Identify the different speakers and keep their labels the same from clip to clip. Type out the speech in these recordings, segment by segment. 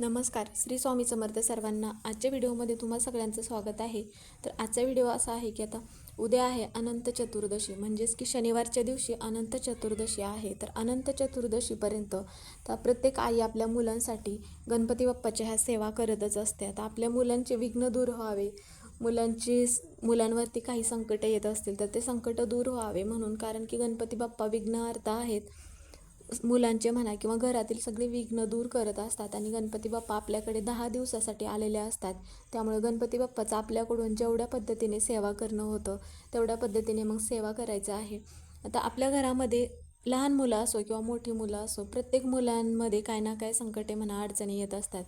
Speaker 1: नमस्कार. श्री स्वामी समर्थ सर्वांना आजच्या व्हिडिओमध्ये तुम्हा सगळ्यांचं स्वागत आहे. तर आजचा व्हिडिओ असा आहे की आता उद्या आहे अनंत चतुर्दशी म्हणजेच की शनिवारच्या दिवशी अनंत चतुर्दशी आहे. तर अनंत चतुर्दशीपर्यंत तर प्रत्येक आई आपल्या मुलांसाठी गणपती बाप्पाच्या ह्या सेवा करतच असते. आता आपल्या मुलांचे विघ्न दूर व्हावे मुलांची मुलांवरती काही संकटं येत असतील तर ते संकट दूर व्हावे म्हणून कारण की गणपती बाप्पा विघ्नहर्ता आहेत. मुलांचे म्हणा किंवा घरातील सगळे विघ्न दूर करत असतात आणि गणपती बाप्पा आपल्याकडे दहा दिवसासाठी आलेले असतात. त्यामुळे गणपती बाप्पाचं आपल्याकडून जेवढ्या पद्धतीने सेवा करणं होतं तेवढ्या पद्धतीने मग सेवा करायचं आहे. आता आपल्या घरामध्ये लहान मुलं असो किंवा मोठी मुलं असो प्रत्येक मुलांमध्ये काय ना काय संकटे म्हणा अडचणी येत असतात.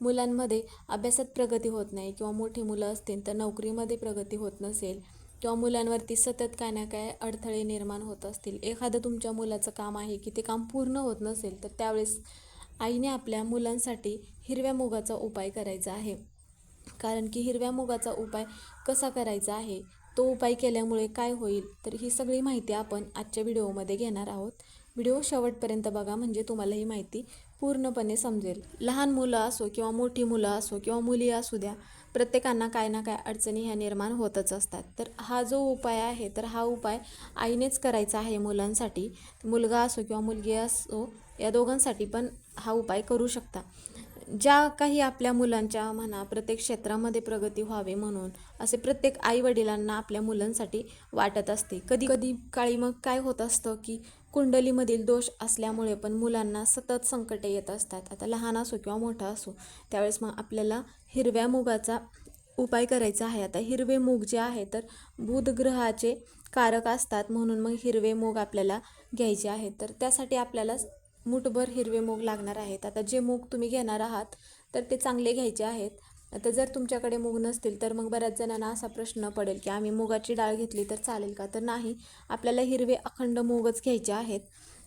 Speaker 1: मुलांमध्ये अभ्यासात प्रगती होत नाही किंवा मोठी मुलं असतील तर नोकरीमध्ये प्रगती होत नसेल. किंवा मुलांवरती सतत काय ना काय अडथळे निर्माण होत असतील. एखादं तुमच्या मुलाचं काम आहे की ते काम पूर्ण होत नसेल तर त्यावेळेस आईने आपल्या मुलांसाठी हिरव्या मुगाचा उपाय करायचा आहे. कारण की हिरव्या मुगाचा उपाय कसा करायचा आहे तो उपाय केल्यामुळे काय होईल तर ही सगळी माहिती आपण आजच्या व्हिडिओमध्ये घेणार आहोत. व्हिडिओ शेवटपर्यंत बघा म्हणजे तुम्हाला ही माहिती पूर्णपणे समजेल. लहान मुलं असो किंवा मोठी मुलं असो किंवा मुली असू द्या प्रत्येकांना काय ना काय अडचणी ह्या निर्माण होतच असतात. तर हा जो उपाय आहे तर हा उपाय आईनेच करायचा आहे मुलांसाठी. मुलगा असो किंवा मुलगी असो या दोघांसाठी पण हा उपाय करू शकता. ज्या काही आपल्या मुलांच्या म्हणा प्रत्येक क्षेत्रामध्ये प्रगती व्हावी म्हणून असे प्रत्येक आई वडिलांना आपल्या मुलांसाठी वाटत असते. कधी कधी काळी मग काय होत असतं की कुंडलीमधील दोष असल्यामुळे पण मुलांना सतत संकटे येत असतात. आता लहान असो किंवा मोठा असो त्यावेळेस मग आपल्याला हिरव्या मुगाचा उपाय करायचा आहे. आता हिरवे मूग जे आहे तर बुध ग्रहाचे कारक असतात म्हणून मग हिरवे मूग आपल्याला घ्यायचे आहेत. तर त्यासाठी आपल्याला मुठभर हिरवे मूग लागणार आहेत. आता जे मूग तुम्ही घेणार आहात तर ते चांगले घ्यायचे आहेत. आता जर तुमच्याकडे मूग नसतील तर मग बऱ्याच जणांना असा प्रश्न पडेल की आम्ही मुगाची डाळ घेतली तर चालेल का? तर नाही आपल्याला हिरवे अखंड मूगच घ्यायचे आहेत.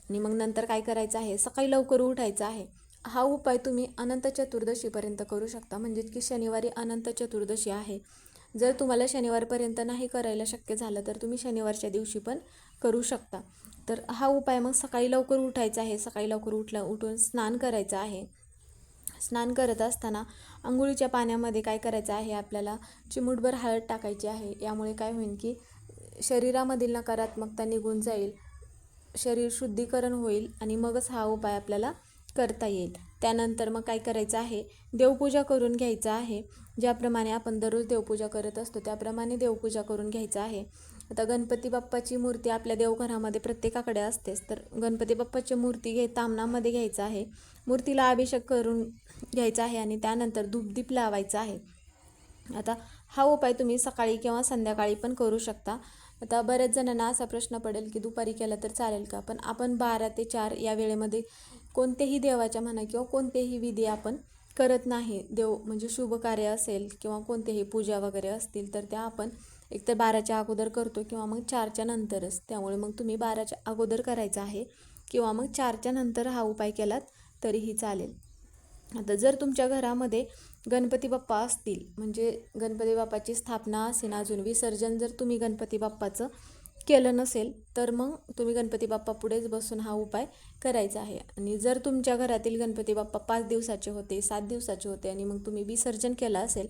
Speaker 1: आणि मग नंतर काय करायचं आहे? सकाळी लवकर उठायचं आहे. हा उपाय तुम्ही अनंत चतुर्दशीपर्यंत करू शकता. म्हणजेच की शनिवारी अनंत चतुर्दशी आहे. जर तुम्हाला शनिवारपर्यंत नाही करायला शक्य झालं तर तुम्ही शनिवारच्या दिवशी पण करू शकता. तर हा उपाय मग सकाळी लवकर उठायचा आहे. सकाळी लवकर उठला उठून स्नान करायचं आहे. स्नान करत असताना आंघोळीच्या पाण्यामध्ये काय करायचं आहे? आपल्याला चिमूटभर हळद टाकायची आहे. यामुळे काय होईल की शरीरामधील नकारात्मकता निघून जाईल शरीर शुद्धीकरण होईल आणि मगच हा उपाय आपल्याला करता येईल. त्यानंतर मग काय करायचं आहे? देवपूजा करून घ्यायचं आहे. ज्याप्रमाणे आपण दररोज देवपूजा करत असतो त्याप्रमाणे देवपूजा करून घ्यायचं आहे. आता गणपती बाप्पाची मूर्ती आपल्या देवघरामध्ये प्रत्येकाकडे असतेच. तर गणपती बाप्पाची मूर्ती घे तामणामध्ये घ्यायचं आहे. मूर्तीला अभिषेक करून घ्यायचा आहे आणि त्यानंतर धूपदीप लावायचा आहे. आता हा उपाय तुम्ही सकाळी किंवा संध्याकाळी पण करू शकता. आता बऱ्याच जणांना असा प्रश्न पडेल की दुपारी केला तर चालेल का? पण आपण बारा ते चार या वेळेमध्ये कोणतेही देवाच्या म्हणा किंवा कोणतेही विधी आपण करत नाही देव म्हणजे शुभ कार्य असेल किंवा कोणतेही पूजा वगैरे असतील तर त्या आपण एकतर बाराच्या अगोदर करतो किंवा मग चारच्या नंतरच. त्यामुळे मग तुम्ही बाराच्या अगोदर करायचं आहे किंवा मग चारच्या नंतर हा उपाय केलात तरीही चालेल. आता जर तुमच्या घरामध्ये गणपती बाप्पा असतील म्हणजे गणपती बाप्पाची स्थापना असेल अजून विसर्जन जर तुम्ही गणपती बाप्पाचं केलं नसेल तर मग तुम्ही गणपती बाप्पा पुढेच बसून हा उपाय करायचा आहे. आणि जर तुमच्या घरातील गणपती बाप्पा पाच दिवसाचे होते सात दिवसाचे होते आणि मग तुम्ही विसर्जन केलं असेल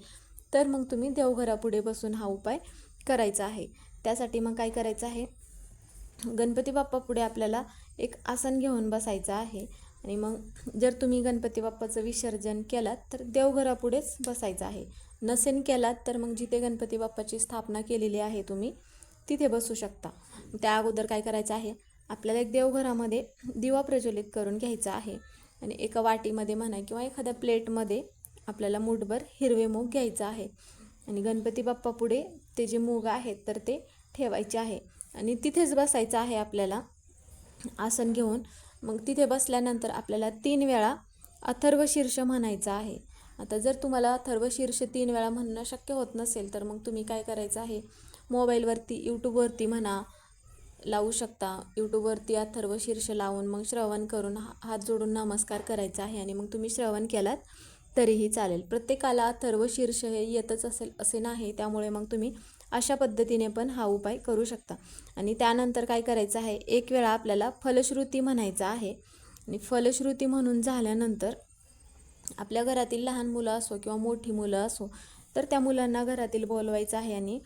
Speaker 1: तर मग तुम्ही देवघरापुढे बसून हा उपाय करायचा आहे. त्यासाठी मग काय करायचं आहे? गणपती बाप्पा पुढे आपल्याला एक आसन घेऊन बसायचं आहे. आणि मग जर तुम्ही गणपती बाप्पाचं विसर्जन केलात तर देवघरापुढेच बसायचं आहे. नसेन केलात तर मग जिथे गणपती बाप्पाची स्थापना केलेली आहे तुम्ही तिथे बसू शकता. त्या अगोदर काय करायचं आहे? आपल्याला एक देवघरामध्ये दिवा प्रज्वलित करून घ्यायचा आहे. आणि एका वाटीमध्ये म्हणा किंवा एखाद्या प्लेटमध्ये आपल्याला मूठभर हिरवे मूग घ्यायचं आहे. आणि गणपती बाप्पा पुढे ते जे मूग आहेत तर ते ठेवायचे आहे. आणि तिथेच बसायचं आहे आपल्याला आसन घेऊन. मग तिथे बसल्यानंतर आपल्याला तीन वेळा अथर्व शीर्ष म्हणायचं आहे. आता जर तुम्हाला अथर्व शीर्ष तीन वेळा म्हणणं शक्य होत नसेल तर मग तुम्ही काय करायचं आहे? मोबाईलवरती यूट्यूबवरती म्हणा लावू शकता. यूट्यूबवरती अथर्व शीर्ष लावून मग श्रवण करून हात जोडून नमस्कार करायचा आहे आणि मग तुम्ही श्रवण केलात तरीही चालेल. प्रत्येकाला अथर्व शीर्ष हे येतच असेल असे नाही. त्यामुळे मग तुम्ही अशा पद्धतीने पण हा उपाय करू शकता. आणि त्यानंतर काय करायचं आहे? एक वेळा आपल्याला फलश्रुती म्हणायचं आहे. आणि फलश्रुती म्हणून झाल्यानंतर आपल्या घरातील लहान मुलं असो किंवा मोठी मुलं असो तर त्या मुलांना घरातील बोलवायचं आहे आणि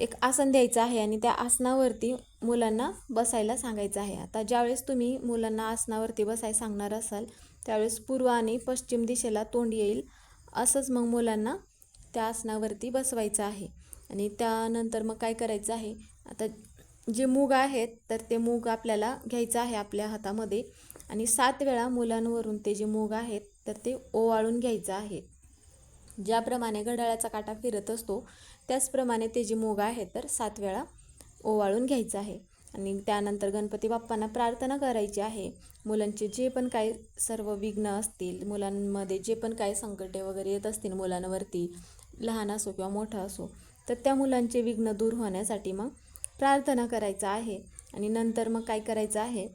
Speaker 1: एक आसन द्यायचं आहे आणि त्या आसनावरती मुलांना बसायला सांगायचं आहे. आता ज्यावेळेस तुम्ही मुलांना आसनावरती बसाय सांगणार असाल त्यावेळेस पूर्व आणि पश्चिम दिशेला तोंड येईल. असंच मग मुलांना त्या आसनावरती बसवायचं आहे. आणि त्यानंतर मग काय करायचं आहे? आता जे मूग आहेत तर ते मूग आपल्याला घ्यायचं आहे आपल्या हातामध्ये. आणि सात वेळा मुलांवरून ते जे मूग आहेत तर ते ओवाळून घ्यायचं आहे. ज्याप्रमाणे घड्याळाचा काटा फिरत असतो त्याचप्रमाणे ते जे मोग आहे तर सात वेळा ओवाळून घ्यायचं आहे. आणि त्यानंतर गणपती बाप्पांना प्रार्थना करायची आहे. मुलांचे जे पण काही सर्व विघ्न असतील मुलांमध्ये जे पण काही संकटे वगैरे येत असतील मुलांवरती लहान असो किंवा मोठा असो तर त्या मुलांचे विघ्न दूर होण्यासाठी मग प्रार्थना करायचं आहे. आणि नंतर मग काय करायचं आहे?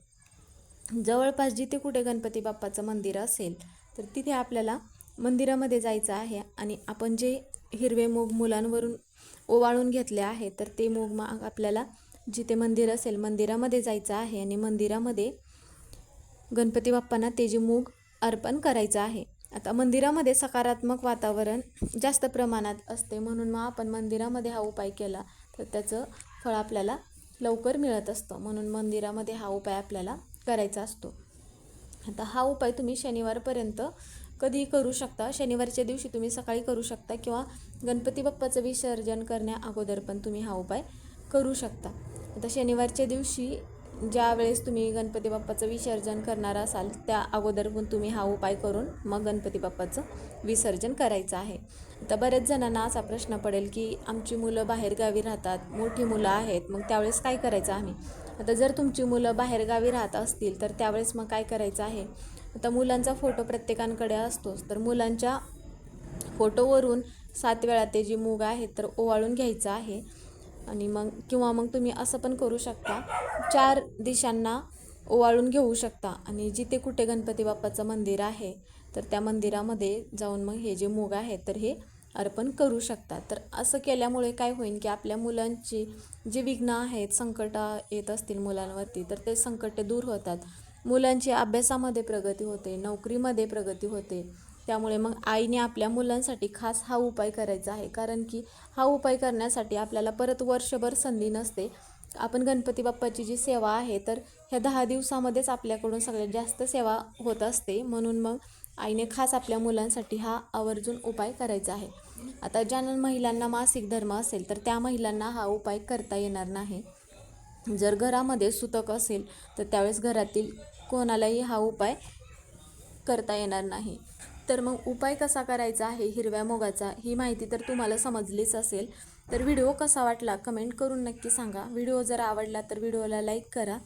Speaker 1: जवळपास जिथे कुठे गणपती बाप्पाचं मंदिर असेल तर तिथे आपल्याला मंदिरामध्ये जायचं आहे आणि आपण जे हिरवे मूग मुलांवरून ओवाळून घेतले आहे तर ते मूग मग आपल्याला जिथे मंदिर असेल मंदिरामध्ये जायचं आहे आणि मंदिरामध्ये गणपती बाप्पांना ते जे मूग अर्पण करायचं आहे. आता मंदिरामध्ये सकारात्मक वातावरण जास्त प्रमाणात असते म्हणून मग आपण मंदिरामध्ये हा उपाय केला तर त्याचं फळ आपल्याला लवकर मिळत असतं म्हणून मंदिरामध्ये हा उपाय आपल्याला करायचा असतो. आता हा उपाय तुम्ही शनिवारपर्यंत कधीही करू शकता. शनिवारच्या दिवशी तुम्ही सकाळी करू शकता किंवा गणपती बाप्पाचं विसर्जन करण्या अगोदर पण तुम्ही हा उपाय करू शकता. आता शनिवारच्या दिवशी ज्या वेळेस तुम्ही गणपती बाप्पाचं विसर्जन करणार असाल त्या अगोदर पण तुम्ही हा उपाय करून मग गणपती बाप्पाचं विसर्जन करायचं आहे. आता बऱ्याच जणांना असा प्रश्न पडेल की आमची मुलं बाहेरगावी राहतात मोठी मुलं आहेत मग त्यावेळेस काय करायचं आम्ही? आता जर तुमची मुलं बाहेरगावी राहत असतील तर त्यावेळेस मग काय करायचं आहे? आता मुलांचा फोटो प्रत्येकांकडे असतोच. तर मुलांच्या फोटोवरून सात वेळा ते जे मूग आहे तर ओवाळून घ्यायचं आहे. आणि मग किंवा मग तुम्ही असं पण करू शकता. चार दिशांना ओवाळून घेऊ शकता. आणि जिथे कुठे गणपती बाप्पाचं मंदिर आहे तर त्या मंदिरामध्ये जाऊन मग हे जे मूग आहेत तर हे अर्पण करू शकता. तर असं केल्यामुळे काय होईल की आपल्या मुलांची जी विघ्न आहेत संकट येत असतील मुलांवरती तर ते संकटे दूर होतात. मुलांची अभ्यासामध्ये प्रगती होते नोकरीमध्ये प्रगती होते. त्यामुळे मग आईने आपल्या मुलांसाठी खास हा उपाय करायचा आहे. कारण की हा उपाय करण्यासाठी आपल्याला परत वर्षभर संधी नसते. आपण गणपती बाप्पाची जी सेवा आहे तर ह्या दहा दिवसामध्येच आपल्याकडून सगळ्यात जास्त सेवा होत असते. म्हणून मग आईने खास आपल्या मुलांसाठी हा आवर्जून उपाय करायचा आहे. आता ज्या महिलांना मासिक धर्म असेल तर त्या महिलांना हा उपाय करता येणार नाही. जर घरामध्ये सुतक असेल तर त्यावेळेस घरातील कोणालाही हा उपाय करता येणार नाही. तर मग उपाय कसा करायचा आहे? हिरव्या मोगाचा? ही माहिती तर तुम्हाला समजलीच असेल. तर व्हिडिओ कसा वाटला? कमेंट करून नक्की सांगा. व्हिडिओ जर आवडला तर व्हिडिओला लाईक करा.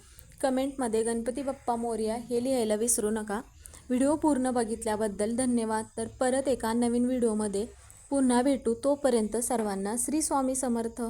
Speaker 1: कमेंटमध्ये गणपती बाप्पा मोर्या हे लिहायला विसरू नका. व्हिडिओ पूर्ण बघितल्याबद्दल धन्यवाद. तर परत एका नवीन व्हिडिओमध्ये पुन्हा भेटू. तोपर्यंत सर्वांना श्री स्वामी समर्थ.